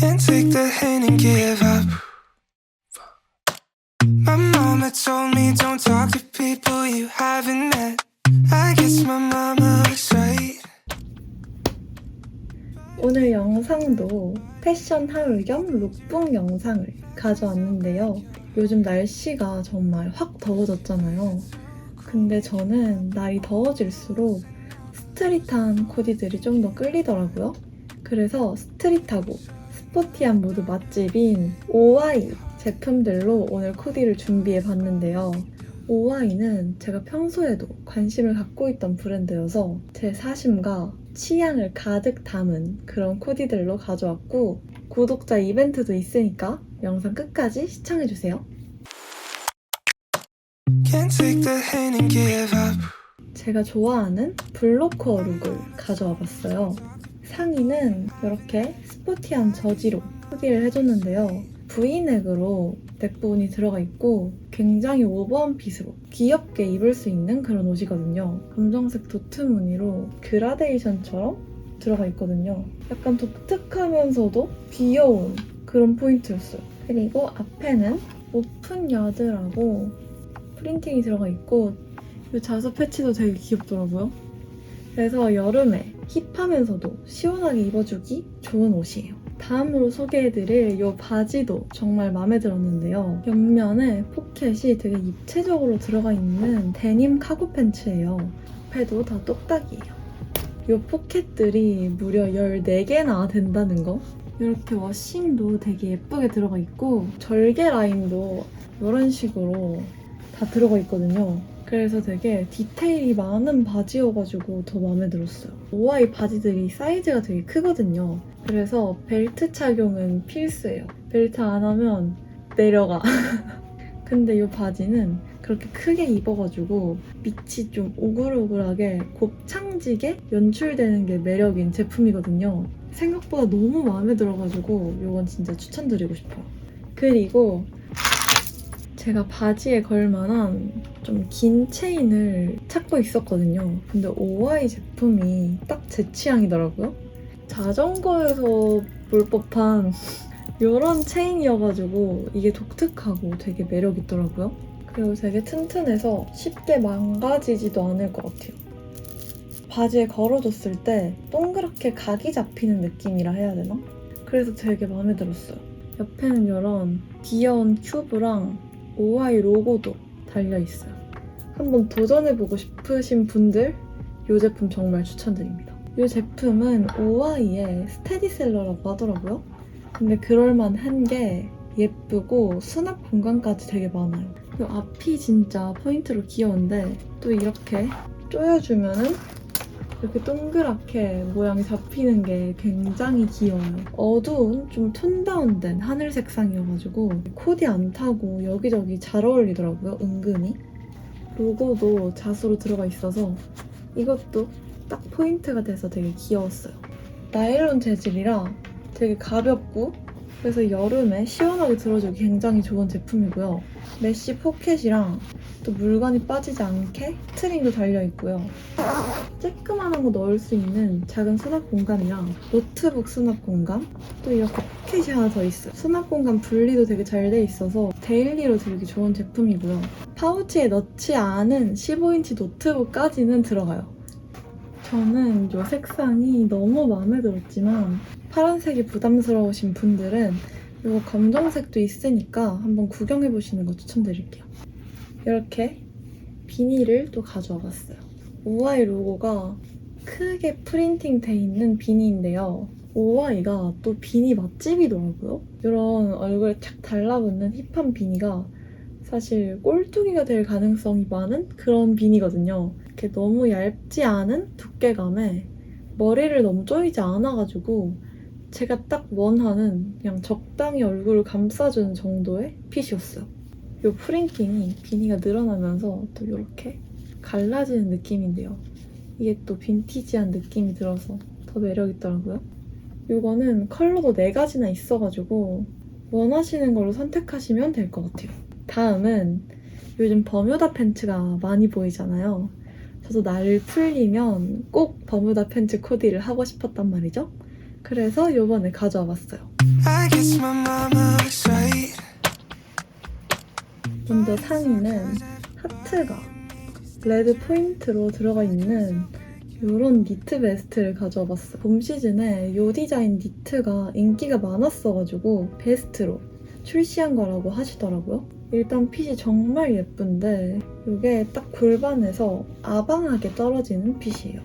Can't take the hint and give up. My mama told me don't talk to people you haven't met. I guess my mama was right. 오늘 영상도 패션 하울 겸 룩북 영상을 가져왔는데요. 요즘 날씨가 정말 확 더워졌잖아요. 근데 저는 날이 더워질수록 스트릿한 코디들이 좀 더 끌리더라고요. 그래서 스트릿하고 스포티한 모두 맛집인 OY 제품들로 오늘 코디를 준비해 봤는데요. OY는 제가 평소에도 관심을 갖고 있던 브랜드여서 제 사심과 취향을 가득 담은 그런 코디들로 가져왔고 구독자 이벤트도 있으니까 영상 끝까지 시청해주세요. 제가 좋아하는 블로커 룩을 가져와 봤어요. 상의는 이렇게 스포티한 저지로 코디를 해줬는데요. V넥으로 넥 부분이 들어가 있고 굉장히 오버한 핏으로 귀엽게 입을 수 있는 그런 옷이거든요. 검정색 도트 무늬로 그라데이션처럼 들어가 있거든요. 약간 독특하면서도 귀여운 그런 포인트였어요. 그리고 앞에는 오픈 여드라고 프린팅이 들어가 있고 이 자수 패치도 되게 귀엽더라고요. 그래서 여름에 힙하면서도 시원하게 입어주기 좋은 옷이에요. 다음으로 소개해드릴 이 바지도 정말 마음에 들었는데요. 옆면에 포켓이 되게 입체적으로 들어가 있는 데님 카고 팬츠예요. 앞에도 다 똑딱이에요. 이 포켓들이 무려 14개나 된다는 거. 이렇게 워싱도 되게 예쁘게 들어가 있고 절개 라인도 이런 식으로 다 들어가 있거든요. 그래서 되게 디테일이 많은 바지여가지고 더 마음에 들었어요. 오아이 바지들이 사이즈가 되게 크거든요. 그래서 벨트 착용은 필수예요. 벨트 안 하면 내려가. 근데 이 바지는 그렇게 크게 입어가지고 밑이 좀 오글오글하게 곱창지게 연출되는 게 매력인 제품이거든요. 생각보다 너무 마음에 들어가지고 이건 진짜 추천드리고 싶어요. 그리고 제가 바지에 걸만한 좀 긴 체인을 찾고 있었거든요. 근데 OI 제품이 딱 제 취향이더라고요. 자전거에서 볼 법한 이런 체인이어가지고 이게 독특하고 되게 매력 있더라고요. 그리고 되게 튼튼해서 쉽게 망가지지도 않을 것 같아요. 바지에 걸어줬을 때 동그랗게 각이 잡히는 느낌이라 해야 되나? 그래서 되게 마음에 들었어요. 옆에는 이런 귀여운 큐브랑 OI 로고도 달려있어요. 한번 도전해보고 싶으신 분들 이 제품 정말 추천드립니다. 이 제품은 OI의 스테디셀러라고 하더라고요. 근데 그럴만한 게 예쁘고 수납 공간까지 되게 많아요. 이 앞이 진짜 포인트로 귀여운데 또 이렇게 조여주면은 이렇게 동그랗게 모양이 잡히는 게 굉장히 귀여워요. 어두운 좀 톤 다운된 하늘 색상이어가지고 코디 안 타고 여기저기 잘 어울리더라고요. 은근히. 로고도 자수로 들어가 있어서 이것도 딱 포인트가 돼서 되게 귀여웠어요. 나일론 재질이라 되게 가볍고 그래서 여름에 시원하게 들어주기 굉장히 좋은 제품이고요. 메쉬 포켓이랑 또 물건이 빠지지 않게 스트링도 달려있고요. 쬐끄만한 거 넣을 수 있는 작은 수납 공간이랑 노트북 수납 공간 또 이렇게 포켓이 하나 더 있어요. 수납 공간 분리도 되게 잘 돼 있어서 데일리로 들기 좋은 제품이고요. 파우치에 넣지 않은 15인치 노트북까지는 들어가요. 저는 이 색상이 너무 마음에 들었지만 파란색이 부담스러우신 분들은 이거 검정색도 있으니까 한번 구경해보시는 거 추천드릴게요. 이렇게 비닐을 또 가져와 봤어요. 오아이 로고가 크게 프린팅 돼 있는 비니인데요. 오아이가 또 비니 맛집이더라고요. 이런 얼굴에 탁 달라붙는 힙한 비니가 사실 꼴뚜기가 될 가능성이 많은 그런 비니거든요. 이렇게 너무 얇지 않은 두께감에 머리를 너무 조이지 않아가지고 제가 딱 원하는 그냥 적당히 얼굴을 감싸주는 정도의 핏이었어요. 이 프린팅이 비니가 늘어나면서 또 이렇게 갈라지는 느낌인데요. 이게 또 빈티지한 느낌이 들어서 더 매력있더라고요. 이거는 컬러도 4가지나 있어가지고 원하시는 걸로 선택하시면 될 것 같아요. 다음은 요즘 버뮤다 팬츠가 많이 보이잖아요. 저도 날 풀리면 꼭 버뮤다 팬츠 코디를 하고 싶었단 말이죠. 그래서 요번에 가져와 봤어요. 먼저 상의는 하트가 레드 포인트로 들어가 있는 이런 니트 베스트를 가져와 봤어요. 봄 시즌에 이 디자인 니트가 인기가 많았어가지고 베스트로 출시한 거라고 하시더라고요. 일단 핏이 정말 예쁜데 이게 딱 골반에서 아방하게 떨어지는 핏이에요.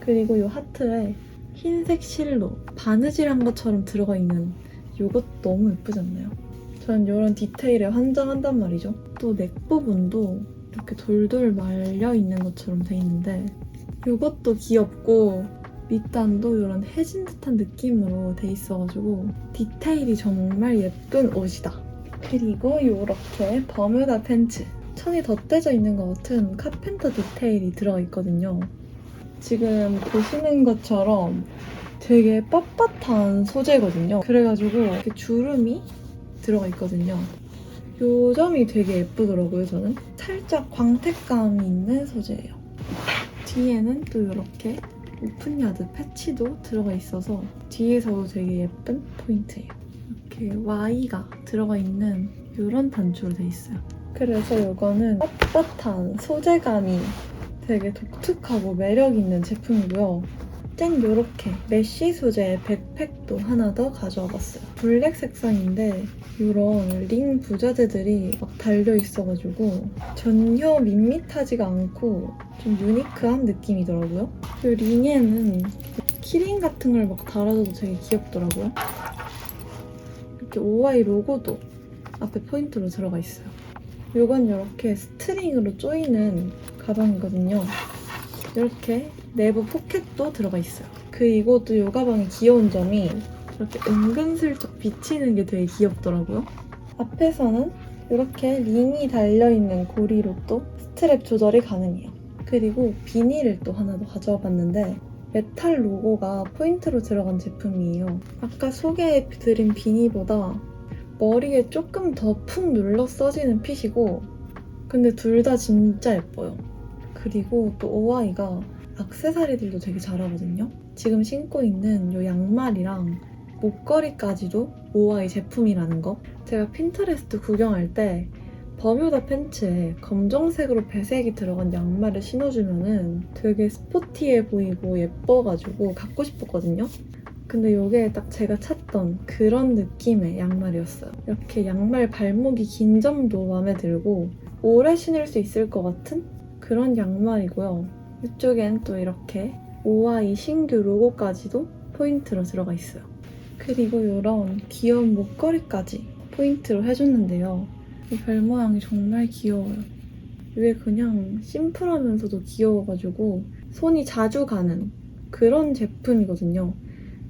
그리고 이 하트에 흰색 실로 바느질한 것처럼 들어가 있는 이것 너무 예쁘지 않나요? 전 이런 디테일에 환장한단 말이죠. 또 넥 부분도 이렇게 돌돌 말려 있는 것처럼 돼 있는데 이것도 귀엽고 밑단도 이런 해진 듯한 느낌으로 돼 있어가지고 디테일이 정말 예쁜 옷이다. 그리고 이렇게 버뮤다 팬츠. 천이 덧대져 있는 것 같은 카펜터 디테일이 들어가 있거든요. 지금 보시는 것처럼 되게 빳빳한 소재거든요. 그래가지고 이렇게 주름이 들어가 있거든요. 요 점이 되게 예쁘더라고요, 저는. 살짝 광택감이 있는 소재예요. 뒤에는 또 이렇게 오픈야드 패치도 들어가 있어서 뒤에서도 되게 예쁜 포인트예요. 이렇게 Y가 들어가 있는 이런 단추로 돼 있어요. 그래서 이거는 빳빳한 소재감이 되게 독특하고 매력 있는 제품이고요. 짠 요렇게 메쉬 소재의 백팩도 하나 더 가져와 봤어요. 블랙 색상인데 이런 링 부자재들이 막 달려 있어가지고 전혀 밋밋하지가 않고 좀 유니크한 느낌이더라고요. 그 링에는 키링 같은 걸 막 달아줘도 되게 귀엽더라고요. 이렇게 OI 로고도 앞에 포인트로 들어가 있어요. 이건 이렇게 스트링으로 조이는 가방이거든요. 이렇게 내부 포켓도 들어가 있어요. 그리고 또 이 가방의 귀여운 점이 이렇게 은근슬쩍 비치는 게 되게 귀엽더라고요. 앞에서는 이렇게 링이 달려있는 고리로 또 스트랩 조절이 가능해요. 그리고 비닐을 또 하나 더 가져와 봤는데 메탈 로고가 포인트로 들어간 제품이에요. 아까 소개해드린 비니보다 머리에 조금 더 푹 눌러 써지는 핏이고 근데 둘 다 진짜 예뻐요. 그리고 또 오아이가 악세사리들도 되게 잘하거든요. 지금 신고 있는 이 양말이랑 목걸이까지도 오아이 제품이라는 거. 제가 핀터레스트 구경할 때 버뮤다 팬츠에 검정색으로 배색이 들어간 양말을 신어주면은 되게 스포티해 보이고 예뻐가지고 갖고 싶었거든요. 근데 이게 딱 제가 찾던 그런 느낌의 양말이었어요. 이렇게 양말 발목이 긴 점도 마음에 들고 오래 신을 수 있을 것 같은 그런 양말이고요. 이쪽엔 또 이렇게 오아이 신규 로고까지도 포인트로 들어가 있어요. 그리고 이런 귀여운 목걸이까지 포인트로 해줬는데요. 이 별 모양이 정말 귀여워요. 이게 그냥 심플하면서도 귀여워가지고 손이 자주 가는 그런 제품이거든요.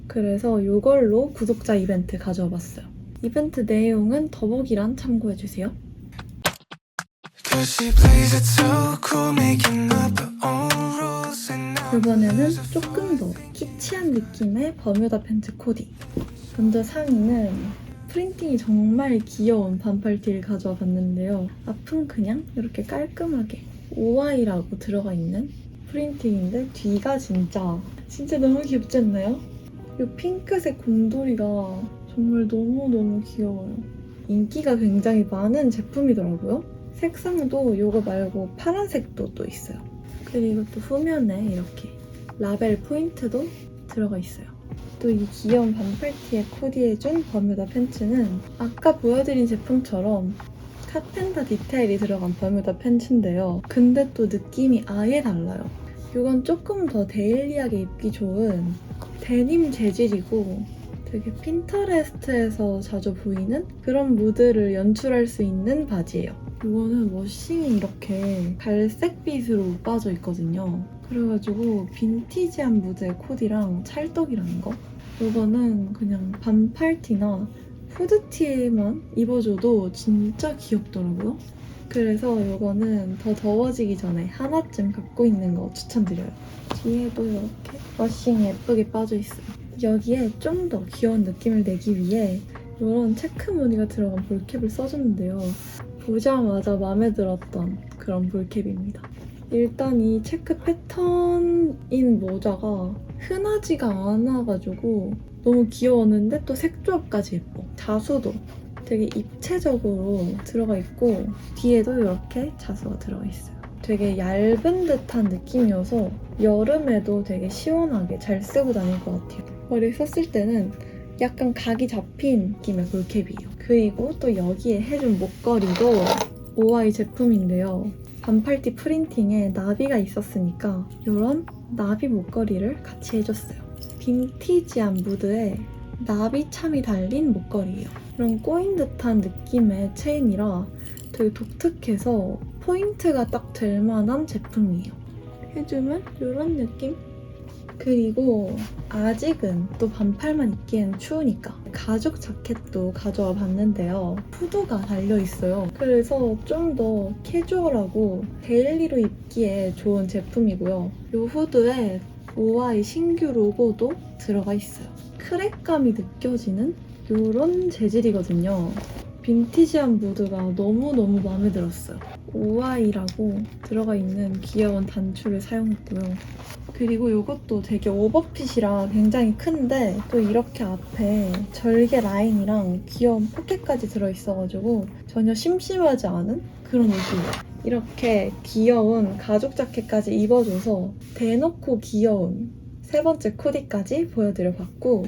그래서 이걸로 구독자 이벤트 가져와 봤어요. 이벤트 내용은 더보기란 참고해주세요. 이번에는 조금 더 키치한 느낌의 버뮤다 팬츠 코디. 먼저 상의는 프린팅이 정말 귀여운 반팔티를 가져와 봤는데요. 앞은 그냥 이렇게 깔끔하게 OI라고 들어가 있는 프린팅인데 뒤가 진짜 진짜 너무 귀엽지 않나요? 이 핑크색 곰돌이가 정말 너무너무 귀여워요. 인기가 굉장히 많은 제품이더라고요. 색상도 이거 말고 파란색도 또 있어요. 그리고 또 후면에 이렇게 라벨 포인트도 들어가 있어요. 또 이 귀여운 반팔티에 코디해준 버뮤다 팬츠는 아까 보여드린 제품처럼 카펜터 디테일이 들어간 버뮤다 팬츠인데요. 근데 또 느낌이 아예 달라요. 이건 조금 더 데일리하게 입기 좋은 데님 재질이고 되게 핀터레스트에서 자주 보이는 그런 무드를 연출할 수 있는 바지예요. 이거는 워싱이 이렇게 갈색빛으로 빠져 있거든요. 그래가지고 빈티지한 무드의 코디랑 찰떡이라는 거. 이거는 그냥 반팔티나 후드티에만 입어줘도 진짜 귀엽더라고요. 그래서 이거는 더 더워지기 전에 하나쯤 갖고 있는 거 추천드려요. 뒤에도 이렇게 워싱 예쁘게 빠져 있어요. 여기에 좀 더 귀여운 느낌을 내기 위해 이런 체크 무늬가 들어간 볼캡을 써줬는데요. 보자마자 마음에 들었던 그런 볼캡입니다. 일단 이 체크 패턴인 모자가 흔하지가 않아가지고 너무 귀여웠는데 또 색조합까지 예뻐. 자수도 되게 입체적으로 들어가 있고 뒤에도 이렇게 자수가 들어가 있어요. 되게 얇은 듯한 느낌이어서 여름에도 되게 시원하게 잘 쓰고 다닐 것 같아요. 머리 썼을 때는 약간 각이 잡힌 느낌의 볼캡이에요. 그리고 또 여기에 해준 목걸이도 오아이 제품인데요. 반팔티 프린팅에 나비가 있었으니까 이런 나비 목걸이를 같이 해줬어요. 빈티지한 무드에 나비 참이 달린 목걸이에요. 이런 꼬인 듯한 느낌의 체인이라 되게 독특해서 포인트가 딱 될 만한 제품이에요. 해주면 이런 느낌? 그리고 아직은 또 반팔만 입기엔 추우니까 가죽 자켓도 가져와 봤는데요. 후드가 달려있어요. 그래서 좀 더 캐주얼하고 데일리로 입기에 좋은 제품이고요. 이 후드에 오아이 신규 로고도 들어가 있어요. 크랙감이 느껴지는 이런 재질이거든요. 빈티지한 무드가 너무너무 마음에 들었어요. 오아이라고 들어가 있는 귀여운 단추를 사용했고요. 그리고 이것도 되게 오버핏이라 굉장히 큰데 또 이렇게 앞에 절개 라인이랑 귀여운 포켓까지 들어있어가지고 전혀 심심하지 않은 그런 옷이에요. 이렇게 귀여운 가죽 자켓까지 입어줘서 대놓고 귀여운 세 번째 코디까지 보여드려봤고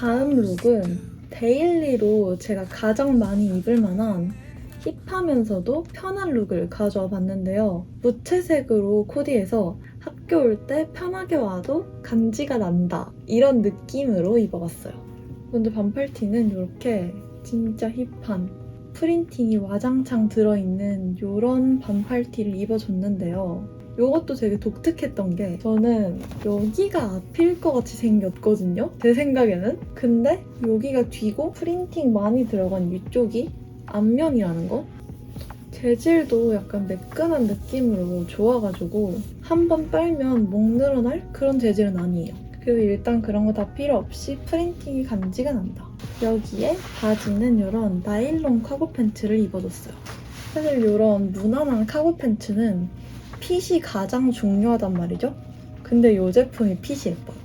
다음 룩은 데일리로 제가 가장 많이 입을 만한 힙하면서도 편한 룩을 가져와 봤는데요. 무채색으로 코디해서 학교 올 때 편하게 와도 간지가 난다. 이런 느낌으로 입어봤어요. 근데 반팔티는 이렇게 진짜 힙한 프린팅이 와장창 들어있는 이런 반팔티를 입어줬는데요. 이것도 되게 독특했던 게 저는 여기가 앞일 것 같이 생겼거든요. 제 생각에는. 근데 여기가 뒤고 프린팅 많이 들어간 이쪽이 앞면이라는 거? 재질도 약간 매끈한 느낌으로 좋아가지고 한 번 빨면 목 늘어날 그런 재질은 아니에요. 그리고 일단 그런 거 다 필요 없이 프린팅이 간지가 난다. 여기에 바지는 이런 나일론 카고 팬츠를 입어줬어요. 사실 이런 무난한 카고 팬츠는 핏이 가장 중요하단 말이죠. 근데 이 제품이 핏이 예뻐요.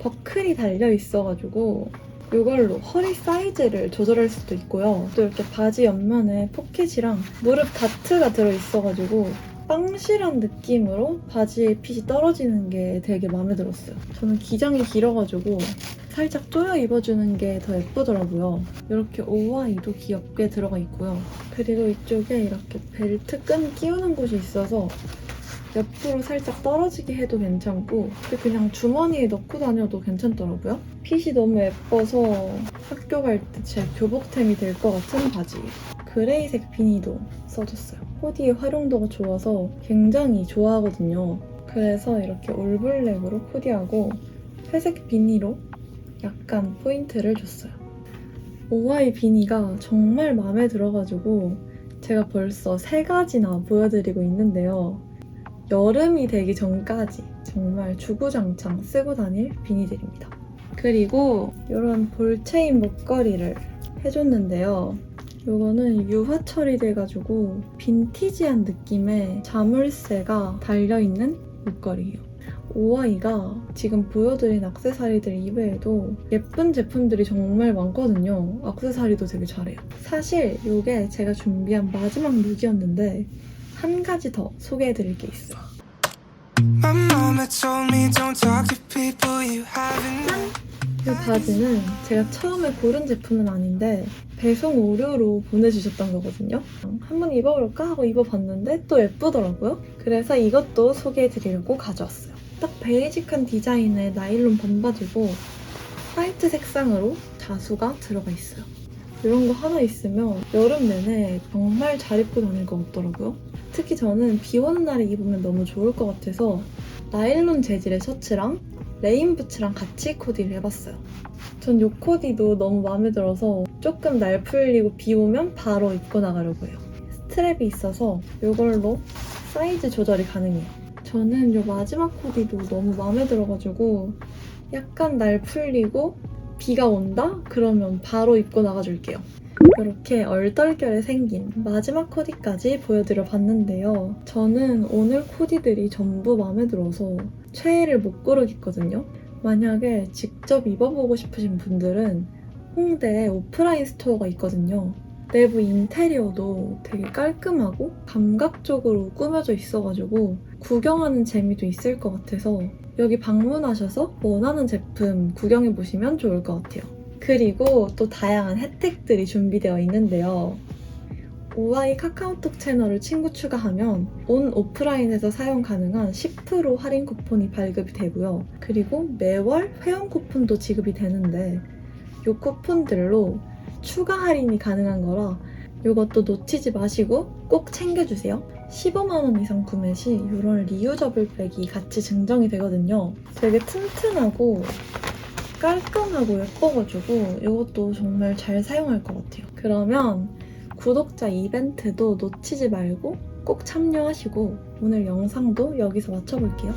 버클이 달려 있어가지고 이걸로 허리 사이즈를 조절할 수도 있고요. 또 이렇게 바지 옆면에 포켓이랑 무릎 다트가 들어있어가지고 빵실한 느낌으로 바지의 핏이 떨어지는 게 되게 마음에 들었어요. 저는 기장이 길어가지고 살짝 조여 입어주는 게 더 예쁘더라고요. 이렇게 오와이도 귀엽게 들어가 있고요. 그리고 이쪽에 이렇게 벨트 끈 끼우는 곳이 있어서 옆으로 살짝 떨어지게 해도 괜찮고 그냥 주머니에 넣고 다녀도 괜찮더라고요. 핏이 너무 예뻐서 학교 갈 때 제 교복템이 될 것 같은 바지예요. 그레이색 비니도 써줬어요. 코디의 활용도가 좋아서 굉장히 좋아하거든요. 그래서 이렇게 올블랙으로 코디하고 회색 비니로 약간 포인트를 줬어요. 오와이 비니가 정말 마음에 들어가지고 제가 벌써 세 가지나 보여드리고 있는데요. 여름이 되기 전까지 정말 주구장창 쓰고 다닐 비니들입니다. 그리고 이런 볼체인 목걸이를 해줬는데요. 이거는 유화 처리돼가지고 빈티지한 느낌의 자물쇠가 달려있는 목걸이에요. 오아이가 지금 보여드린 악세사리들 이외에도 예쁜 제품들이 정말 많거든요. 악세사리도 되게 잘해요. 사실 이게 제가 준비한 마지막 룩이었는데 한 가지 더 소개해드릴 게 haven't met. 이 바지는 제가 처음에 고른 제품은 아닌데 배송 오류로 보내주셨던 거거든요. 한번 입어볼까 하고 입어봤는데 또 예쁘더라고요. 그래서 이것도 소개해드리려고 가져왔어요. 딱 베이직한 디자인의 나일론 반바지고 화이트 색상으로 자수가 들어가 있어요. 이런 거 하나 있으면 여름 내내 정말 잘 입고 다닐 것 같더라고요. 특히 저는 비 오는 날에 입으면 너무 좋을 것 같아서 나일론 재질의 셔츠랑 레인부츠랑 같이 코디를 해봤어요. 전이 코디도 너무 마음에 들어서 조금 날 풀리고 비 오면 바로 입고 나가려고 해요. 스트랩이 있어서 이걸로 사이즈 조절이 가능해요. 저는 이 마지막 코디도 너무 마음에 들어가지고 약간 날 풀리고 비가 온다? 그러면 바로 입고 나가줄게요. 이렇게 얼떨결에 생긴 마지막 코디까지 보여드려 봤는데요. 저는 오늘 코디들이 전부 마음에 들어서 최애를 못 고르겠거든요. 만약에 직접 입어보고 싶으신 분들은 홍대에 오프라인 스토어가 있거든요. 내부 인테리어도 되게 깔끔하고 감각적으로 꾸며져 있어가지고 구경하는 재미도 있을 것 같아서 여기 방문하셔서 원하는 제품 구경해 보시면 좋을 것 같아요. 그리고 또 다양한 혜택들이 준비되어 있는데요. 오아이 카카오톡 채널을 친구 추가하면 온 오프라인에서 사용 가능한 10% 할인 쿠폰이 발급이 되고요. 그리고 매월 회원 쿠폰도 지급이 되는데 이 쿠폰들로 추가 할인이 가능한 거라 이것도 놓치지 마시고 꼭 챙겨주세요. 15만원 이상 구매 시 이런 리유저블 백이 같이 증정이 되거든요. 되게 튼튼하고 깔끔하고 예뻐가지고 이것도 정말 잘 사용할 것 같아요. 그러면 구독자 이벤트도 놓치지 말고 꼭 참여하시고 오늘 영상도 여기서 마쳐볼게요.